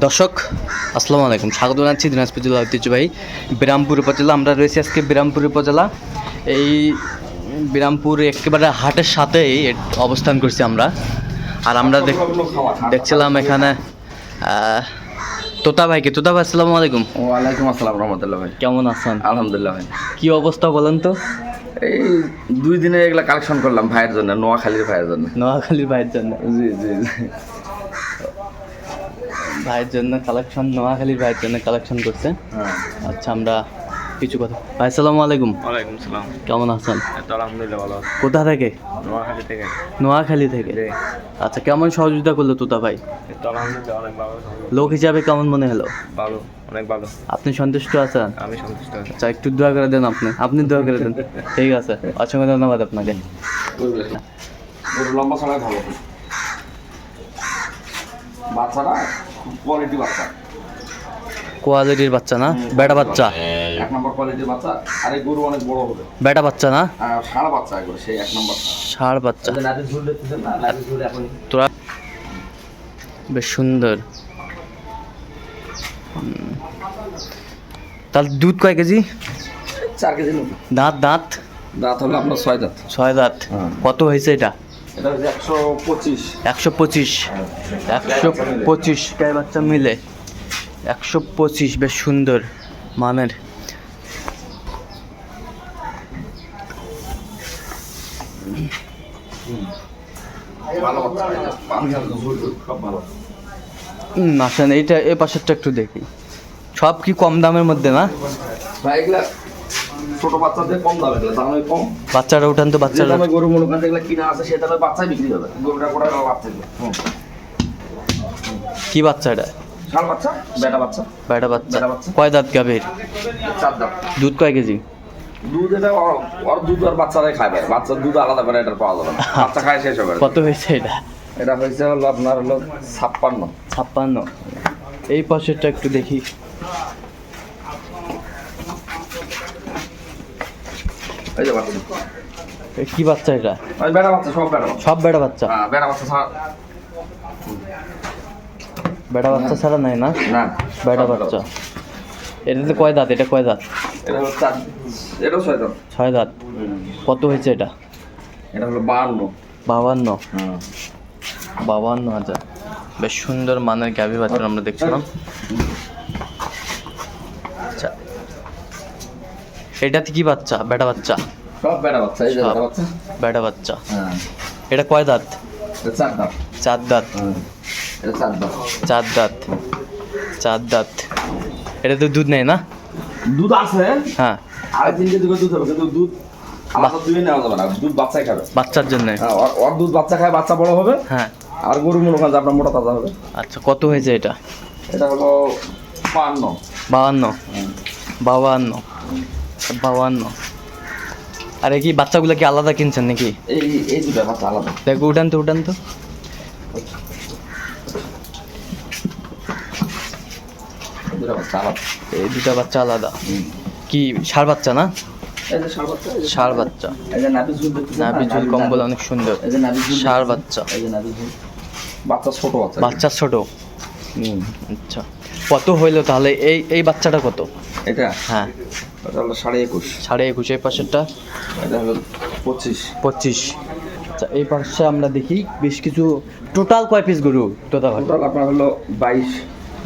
দর্শক আসসালামু আলাইকুম। স্বাগত জানাচ্ছি দিনাজপুর জেলা ঐতিহ্যবাহী বিরামপুর উপজেলা। আমরা রয়েছি আজকে বিরামপুর উপজেলা। এই বিরামপুর একেবারে হাটের সাথেই অবস্থান করছি আমরা। আর আমরা দেখ- দেখছিলাম এখানে তোতা ভাইকে। তোতা ভাই আসসালামু আলাইকুম। ওয়ালাইকুম আসসালাম রহমতুল্লাহ ভাই। কেমন আছেন? আলহামদুলিল্লাহ ভাই। কি অবস্থা বলেন তো? এই দুই দিনে এগুলা কালেকশন করলাম ভাইয়ের জন্য নোয়াখালীর ভাইয়ের জন্য। নোয়াখালীর ভাইয়ের জন্য। জি জি জি। ভাইয়ের জন্য কালেকশন নোয়াখালীর ভাইয়ের জন্য কালেকশন করছে। হ্যাঁ। আচ্ছা আমরা কিছু কথা ভাই আসসালামু আলাইকুম। ওয়ালাইকুম সালাম। কেমন আছেন? আলহামদুলিল্লাহ ভালো কোথা থেকে? নোয়াখালী থেকে। নোয়াখালী থেকে? আচ্ছা কেমন সহযোগিতা করল তোতা ভাই? আলহামদুলিল্লাহ অনেক ভালো লোক হিসাবে কেমন মনে হলো? ভালো অনেক ভালো। আপনি সন্তুষ্ট আছেন? আমি সন্তুষ্ট আছি। আচ্ছা একটু দোয়া করে দেন আপনি। আপনি দোয়া করে দেন। ঠিক আছে অসংখ্য ধন্যবাদ আপনাকে। লম্বা ছড়াই ভালো। বাচ্চারা? কোয়ালিটি বাচ্চা। কোয়ালিটির বাচ্চা না? বেটা বাচ্চা? এক নম্বর কোয়ালিটির বাচ্চা আর এই গরু অনেক বড় হবে। বেটা বাচ্চা না? আর সারা বাচ্চা একবার সেই এক নম্বর ষাড়। বাচ্চা। এখন তোরা বেশ সুন্দর। তাহলে দুধ কয় কেজি? চার কেজি দাঁত দাঁত? দাঁত হলো আপনার ছয় দাঁত। ছয় দাঁত। হ্যাঁ। কত হয়েছে এটা? একশো পঁচিশ। একশো পঁচিশ। গায়ে বাচ্চা মিলে? একশো পঁচিশ বেশ সুন্দর মানের। আসেন এইটা এ পাশেরটা একটু দেখি। সব কি কম দামের মধ্যে না? ছোট বাচ্চাদের কম দাম এগুলো দামে কম। বাচ্চারা উঠান তো বাচ্চারা। দামে গরু মনে করেন যেগুলো কিনা আছে সে দামে বাচ্চাই বিক্রি হবে। গরুটা কোটা বাচ্চা এগুলো। হুম। কি বাচ্চা এটা? ষাঁড় বাচ্চা? বেটা বাচ্চা? বেটা বাচ্চা। কয় দাঁত গাভীর? চার দাম দুধ কয় কেজি? দুধ এটা ওর দুধ আর বাচ্চারাই ভাই। বাচ্চার দুধ আলাদা করে এটা পাওয়া যাবে না। বাচ্চা খায় শেষ হবে কত হয়েছে এটা? এটা হয়েছে হলো আপনার হলো ছাপ্পান্ন। ছাপ্পান্ন। এই পাশেরটা একটু দেখি। এই যে বাচ্চা কি বাচ্চা এটা? বেটা বাচ্চা সব বাচ্চা। সব বেটা বাচ্চা? হ্যাঁ বেটা বাচ্চা ছাড়া। বেটা বাচ্চা ছাড়া নাই না? না। সব বাচ্চা। এটাতে কয় দাঁত? এটা কয় দাঁত? এটা ছয় দাম ছয় দাঁত। কত হয়েছে এটা? এটা হলো বাহান্ন। বাবান্ন হ্যাঁ। বাবান্ন হাজার। বেশ সুন্দর মানের গাভী বাচ্চা আমরা দেখছিলাম। এটাতে কি বাচ্চা? বেটা বাচ্চা। সব বেটা বাচ্চা এই যে বেটা বাচ্চা। বেটা বাচ্চা। হ্যাঁ। এটা কয় দাঁত? চার দাম চার দাঁত। হ্যাঁ। এটা চার দাম চার দাঁত। চার দাঁত। এটা তো দুধ নেই না? দুধ আছে। হ্যাঁ। আর কেজি করে দুধ হবে কিন্তু দুধ আলাদা দুধে নেওয়া যাবে না দুধ বাচ্চাই খাবে। বাচ্চার জন্য। হ্যাঁ ওর- দুধ বাচ্চা খায় বাচ্চা বড় হবে। হ্যাঁ। আর গরু মনে করেন আপনার মোটা তাজা হবে। আচ্ছা কত হয়েছে এটা? এটা হলো পান্ন বাবান্ন বাবান্ন বাবান্ন আরে কি বাচ্চাগুলো কি আলাদা কিনছেন নাকি? এই এই দুটা বাচ্চা আলাদা। দেখো উঠান তো উঠান তো। এই দুটা বাচ্চা আলাদা। কি ষাড় বাচ্চা না? ষাঁড় বাচ্চা নাভি ঝুল কম্বল অনেক সুন্দর। ষাড় বাচ্চা। বাচ্চা ছোট বাচ্চা। বাচ্চা ছোট। আচ্ছা। কত হইল তাহলে? এই এই বাচ্চাটা কত? এটা? হ্যাঁ। এটা হলো সাড়ে একুশ। সাড়ে একুশ এই পাশেরটা? এটা হলো পঁচিশ। পঁচিশ। আচ্ছা এই পাশে আমরা দেখি বেশ কিছু টোটাল কয় পিস গরু ভাই টোটাল আপনার হলো বাইশ।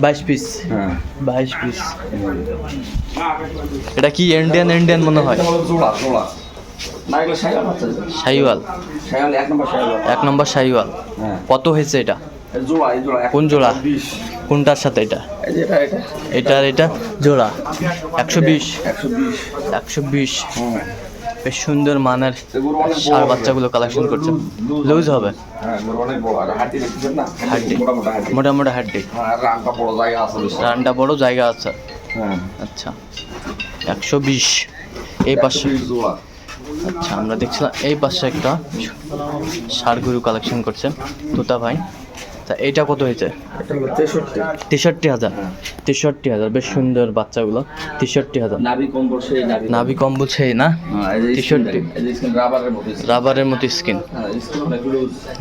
বাইশ পিস হ্যাঁ। বাইশ পিস এটা। কি ইন্ডিয়ান ইন্ডিয়ান মনে হয়? জোড়া জোড়া। শাহিওয়াল এক নম্বর এক নম্বর শাহিওয়াল। হ্যাঁ। কত হয়েছে এটা? জোড়া এই জোড়া কোন জোড়া? কোনটার সাথে এটা? এটা এটা। এটা? জোড়া। একশো বিশ। একশো বিশ। একশো বিশ। হ্যাঁ। বেশ সুন্দর মানের সার বাচ্চাগুলো কালেকশন করছে লুজ হবে? হ্যাঁ হাড্ডি মোটামুটি হাড্ডি। হ্যাঁ রানটা বড় জায়গা আছে আচ্ছা। একশো বিশ। এই পাশে 120 আচ্ছা আমরা দেখছিলাম এই পাশে একটা ষাড় গরু কালেকশন করছে তোতা ভাই। তা এইটা কত হয়েছে? তেষট্টি হাজার। তেষট্টি হাজার বেশ সুন্দর বাচ্চাগুলো। তেষট্টি হাজার। নাভি কম্বল সেই না? হ্যাঁ তেষট্টি। রাবারের মতো স্কিন। হ্যাঁ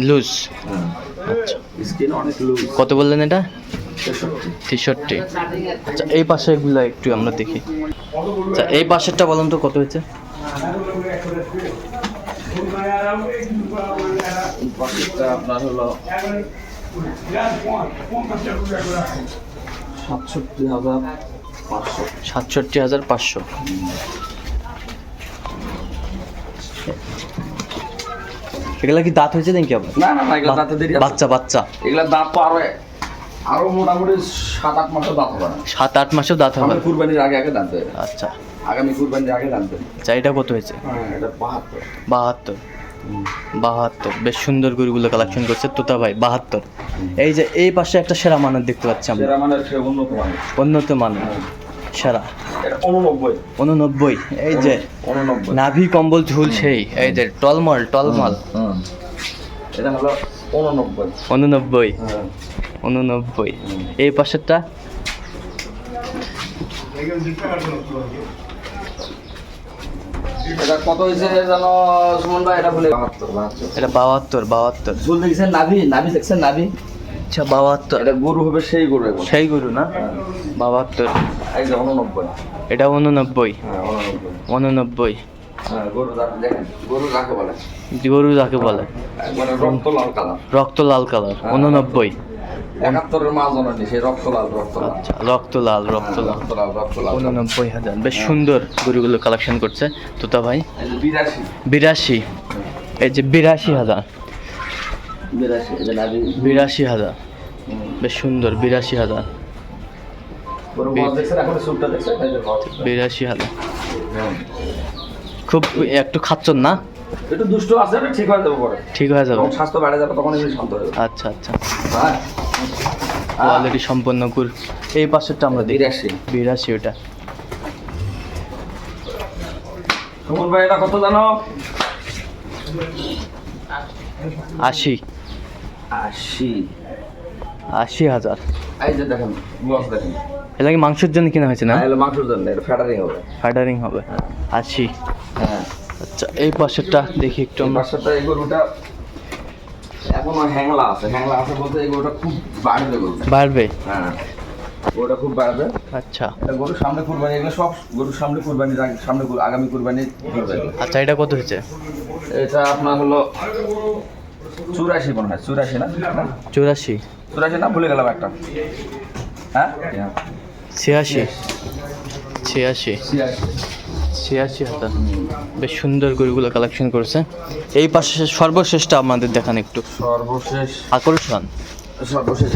লুজ হ্যাঁ আচ্ছা অনেক লুজ কত বললেন এটা? তেষট্টি। আচ্ছা এই পাশে এগুলো একটু আমরা দেখি। আচ্ছা এই পাশেরটা বলুন তো কত হয়েছে? আপনার হলো সাতষট্টি হাজার পাঁচশো। সাতষট্টি হাজার পাঁচশো এগুলা কি দাঁত হয়েছে নাকি আবার? না না না এগুলো দাঁতে দেরি বাচ্চা বাচ্চা। এগুলা দাঁত তো আরও আরও মোটামুটি সাত আট মাসের দাঁত হবে সাত আট মাসেও দাঁত হবে। কুরবানির আগে আগে দাঁত আচ্ছা। আগামী কুরবানির আগে দাঁত দেবে। আচ্ছা এটা কত হয়েছে? হ্যাঁ এটা বাহাত্তর। বাহাত্তর। বাহাত্তর। বেশ সুন্দর গরুগুলো কালেকশন করছে। তোতা ভাই বাহাত্তর। এই যে এই পাশে একটা সেরা মানের দেখতে পাচ্ছি আমরা। সেরা মানে উন্নত মানের। সেরা। এটা উননব্বই। এই যে নাভি কম্বল ঝুল সেই। এই যে টলমল টলমল। এটা হলো উননব্বই। উননব্বই। হ্যাঁ। উননব্বই। এই পাশেরটা? এটা কত হয়েছে জানো সুমন ভাই? এটা বলে এটা বাহাত্তর বাহাত্তর। ঝুল দেখছেন? নাভি? নাভি দেখছেন? নাভি? আচ্ছা বাহাত্তর। এটা গরু হবে সেই গরু সেই গরু না? বাহাত্তর। এই উননব্বই। এটা উননব্বই। হ্যাঁ উননব্বই। হ্যাঁ গরু যাকে বলে? গরু যাকে বলে? রক্ত লাল কালার। রক্ত লাল কালার উননব্বই। একাত্তরের মাছ জননি সেই রক্ত লাল রক্ত লাল আচ্ছা উননব্বই হাজার। বেশ সুন্দর গরুগুলো কালেকশন করছে। তোতা ভাই? বিরাশি। বিরাশি। এই যে বিরাশি হাজার। বিরাশি হাজার। বেশ সুন্দর বিরাশি হাজার। বিরাশি। খুব একটু খাচ্ছন না? একটু দুষ্ট আছে ঠিক হয়ে যাবে পরে। ঠিক হয়ে যাবে। স্বাস্থ্য বেড়ে যাবে তখন শান্ত হয়ে আচ্ছা আচ্ছা। হ্যাঁ। কোয়ালিটি সম্পন্ন গুড় এই পাশেরটা আমরা দেখি। বিরাশি। বিরাশি ওটা। সুমন ভাই এটা কত জানো? আশি। আশি। আশি হাজার। এই যে দেখেন গ্লাস দেখেন। এটা কি মাংসের জন্য কিনা হয়েছে না? এলো মাংসের জন্য এটা ফ্যাটারিং হবে। ফাইডারিং হবে। আশি। হ্যাঁ। আচ্ছা এই পাশেরটা দেখি একটু বাসাটা এই গরুটা এখনও হ্যাংলা আছে। হ্যাংলা আছে বলতে এই গরুটা খুব বাড়বে গরুটা। বাড়বে? হ্যাঁ। গরুটা খুব বাড়বে। আচ্ছা। এটা গরুর সামনে কুরবানি এগুলো সব গরুর সামনে কুরবানি সামনে আগামী কুরবানি ধরবে। আচ্ছা এটা কত হয়েছে? এটা আপনার হলো চুরাশি মনে হয় চুরাশি না? না? চুরাশি। চুরাশি না? ভুলে গেলাম একটা। হ্যাঁ? ছিয়াশি। ছিয়াশি। ছিয়াশি। ছিয়াশি হাজার। বেশ সুন্দর গরুগুলো কালেকশন করেছে। এই পাশে সর্বশ্রেষ্ঠ আমাদের দেখান একটু। সর্বশেষ। আকর্ষণ। সর্বশেষ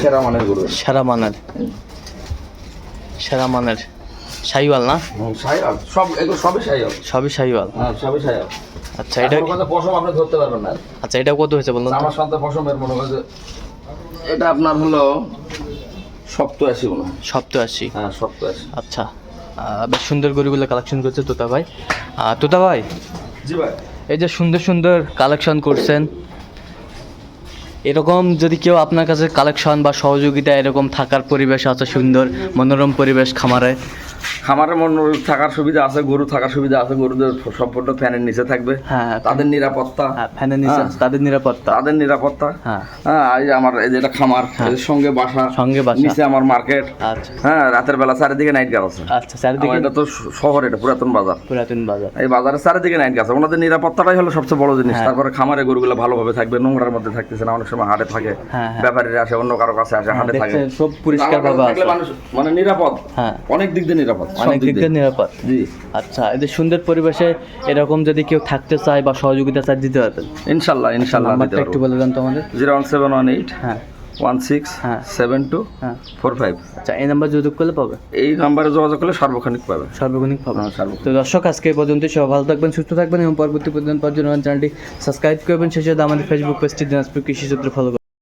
সেরা মানের গরু। সেরা মানের। সেরা মানের। সাইওয়াল না? হুম, সব এগুলো সবই সাইয়াল সবই হ্যাঁ সবই আচ্ছা এটা কথা পশম আপনি ধরতে পারবেন না। আচ্ছা এটা কত হয়েছে বলুন আমার সাথে পশমের মনে হয় এটা আপনার হলো সপ্তাশি মনে হয়। সপ্তাশি হ্যাঁ সপ্তাশি আচ্ছা। আহ, বেশ সুন্দর গরুগুলো কালেকশন করছে তোতা ভাই। আর তোতা ভাই জি ভাই। এই যে সুন্দর সুন্দর কালেকশন করছেন এরকম যদি কেউ আপনার কাছে কালেকশন বা সহযোগিতা এরকম থাকার পরিবেশ আছে সুন্দর মনোরম পরিবেশ খামারে খামারের মন থাকার সুবিধা আছে গরু থাকার সুবিধা আছে গরুদের সম্পূর্ণ ফ্যানের নিচে থাকবে। হ্যাঁ তাদের নিরাপত্তা। হ্যাঁ, ফ্যানের নিচে হ্যাঁ। তাদের নিরাপত্তা। তাদের নিরাপত্তা। হ্যাঁ। হ্যাঁ এই আমার এই যে এটা খামার হ্যাঁ। এর সঙ্গে বাসা সঙ্গে বাসা। নিচে আমার মার্কেট। আচ্ছা। হ্যাঁ রাতের বেলা চারিদিকে নাইট গাছ আছে। আচ্ছা চারিদিকে এটা তো শহর এটা পুরাতন বাজার। পুরাতন বাজার। এই বাজারের চারিদিকে নাইট গাছ ওনাদের নিরাপত্তাটাই হলো সবচেয়ে বড় জিনিস। হ্যাঁ। তারপরে খামারে গরুগুলো ভালোভাবে থাকবে নোংরার মধ্যে থাকতেছে না অনেক সময় হাটে থাকে। হ্যাঁ, হ্যাঁ। ব্যাপারীরা আসে অন্য কারও কাছে আসে হাটে থাকে। সব পরিষ্কার ভাবে মানে নিরাপদ। হ্যাঁ। অনেক দিক দিয়ে নিরাপদ। সব অনেক দিক। দিয়ে নিরাপদ। জি। আচ্ছা এদের সুন্দর পরিবেশে এরকম যদি কেউ থাকতে চায় বা সহযোগিতা চায় দিতে পারবেন? ইনশাল্লাহ ইনশাল্লাহ নাম্বারটা একটু বলে দেন তো আমাদের। Zero one seven one eight হ্যাঁ। ওয়ান সিক্স হ্যাঁ। সেভেন টু হ্যাঁ। Four five. আচ্ছা এই নাম্বার যোগাযোগ করলে পাবে? এই নাম্বারে যোগাযোগ করলে সর্বক্ষণিক পাবে। সর্বক্ষণিক পাবে। হ্যাঁ, তো দর্শক আজকে এই পর্যন্ত সবাই ভালো থাকবেন সুস্থ থাকবেন এবং পরবর্তী পর্যন্ত জন্য চ্যানেলটি সাবস্ক্রাইব করবেন। সেই সাথে আমাদের ফেসবুক পেজটি দিনাজপুর কৃষি সূত্র ফলো